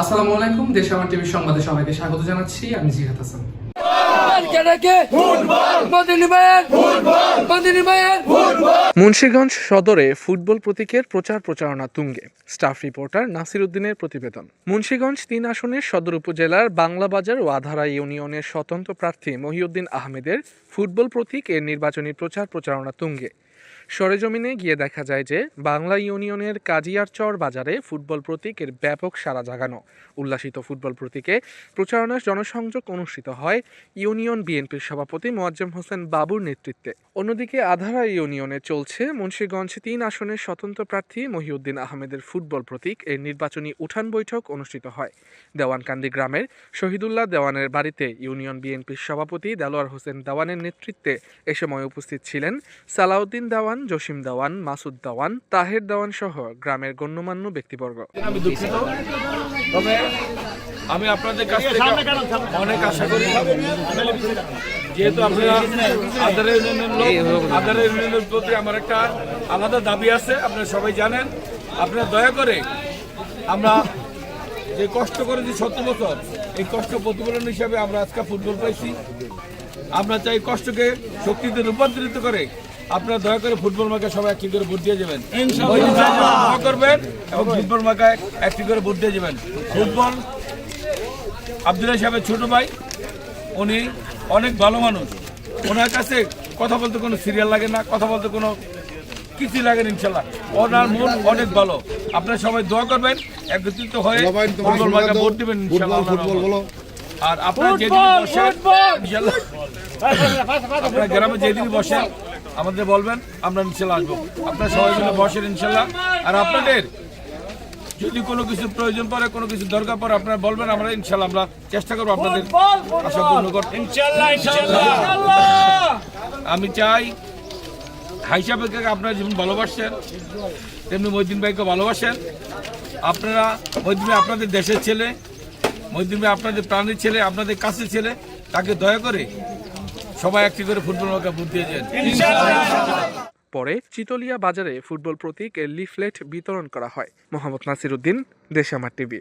আসসালামু আলাইকুম দেশ আমার টিভির সংবাদে সবাইকে স্বাগত জানাচ্ছি। আমি জিহাদ হাসান। মুন্সিগঞ্জ সদরে ফুটবল প্রতীকের প্রচার প্রচারণা তুঙ্গে। স্টাফ রিপোর্টার নাসির উদ্দিনের প্রতিবেদন। মুন্সিগঞ্জ তিন আসনের সদর উপজেলার বাংলাবাজার ও আধারা ইউনিয়নের স্বতন্ত্র প্রার্থী মহিউদ্দিন আহমেদের ফুটবল প্রতীক এর নির্বাচনী প্রচার প্রচারণা তুঙ্গে। সরেজমিনে গিয়ে দেখা যায় যে বাংলা ইউনিয়নের কাজিয়ারচর বাজারে ফুটবল প্রতীকের ব্যাপক সারা জাগানো। উল্লাসিত ফুটবল প্রতীকে প্রচারণার জনসংযোগ অনুষ্ঠিত হয় ইউনিয়ন বিএনপির সভাপতি মোয়াজ্জেম হোসেন বাবুর নেতৃত্বে। অন্যদিকে আধারা ইউনিয়নে চলছে মুন্সিগঞ্জ তিন আসনের স্বতন্ত্র প্রার্থী মহিউদ্দিন আহমেদের ফুটবল প্রতীক এর নির্বাচনী উঠান বৈঠক অনুষ্ঠিত হয়। দেওয়ানকান্দি গ্রামের শহীদুল্লাহ দেওয়ানের বাড়িতে ইউনিয়ন বিএনপির সভাপতি দেলোয়ার হোসেন দেওয়ানের নেতৃত্বে এ সময় উপস্থিত ছিলেন সালাউদ্দিন দেওয়ান জসিম দেওয়ান, মাসুদ দেওয়ান, তাহের দেওয়ান সহ গ্রামের গণ্যমান্য ব্যক্তিবর্গ। আমি দুঃখিত, তবে আমি আপনাদের কাছ থেকে অনেক আশা করি। যেহেতু আপনারা আধার ইউনিয়নের লোক আধার ইউনিয়নের প্রতি আমার একটা আলাদা দাবি আছে, আপনারা সবাই জানেন। আপনারা দয়া করে আমরা যে কষ্ট করেছি সত্তর বছর, এই কষ্ট প্রতিফলন হিসাবে আমরা আজকে ফুটবল পাইছি। আমরা চাই কষ্টকে শক্তিতে রূপান্তরিত করে আপনারা দয়া করে ফুটবল মার্কায় সবাই একটি করে ভোট দিয়ে যাবেন। করবেন এবং ফুটবল মার্কায় একটি করে ভোট দিয়ে যাবেন। ফুটবল আব্দুল্লাহ সাহেবের ছোট ভাই উনি অনেক ভালো মানুষ। ওনার কাছে কথা বলতে কোনো সিরিয়াল লাগে না কথা বলতে কোনো কিছু লাগে না ইনশাল্লাহ ওনার মন অনেক ভালো। আপনারা সবাই দোয়া করবেন একত্রিত হয়ে ফুটবল মার্কায় ভোট দিবেন। আর আপনারা যেদিন বসেন ইনশাল্লাহ আপনারা গ্রামে যেদিন বসেন আমাদের বলবেন আমরা ইনশাল্লাহ আসব। আপনারা সবাই মিলে বসেন ইনশাল্লাহ। আর আপনাদের যদি কোনো কিছু প্রয়োজন পড়ে কোনো কিছু দরকার পড়ে আপনারা বলবেন আমরা ইনশাল্লাহ আমরা চেষ্টা করব আপনাদের আশা পূর্ণ করতে আমি চাই হাই সাহেবকে আপনারা যেমন ভালোবাসছেন তেমনি মহিদিন ভাইকে ভালোবাসেন। আপনারা মহিদিন ভাই আপনাদের দেশের ছেলে মহিদিন ভাই আপনাদের প্রাণের ছেলে আপনাদের কাছের ছেলে তাকে দয়া করে সবাই একটি করে ফুটবল ভোট দিয়েছেন। পরে চিতলিয়া বাজারে ফুটবল প্রতীক লিফলেট বিতরণ করা হয়। মোহাম্মদ নাসির উদ্দিন দেশামার টিভি।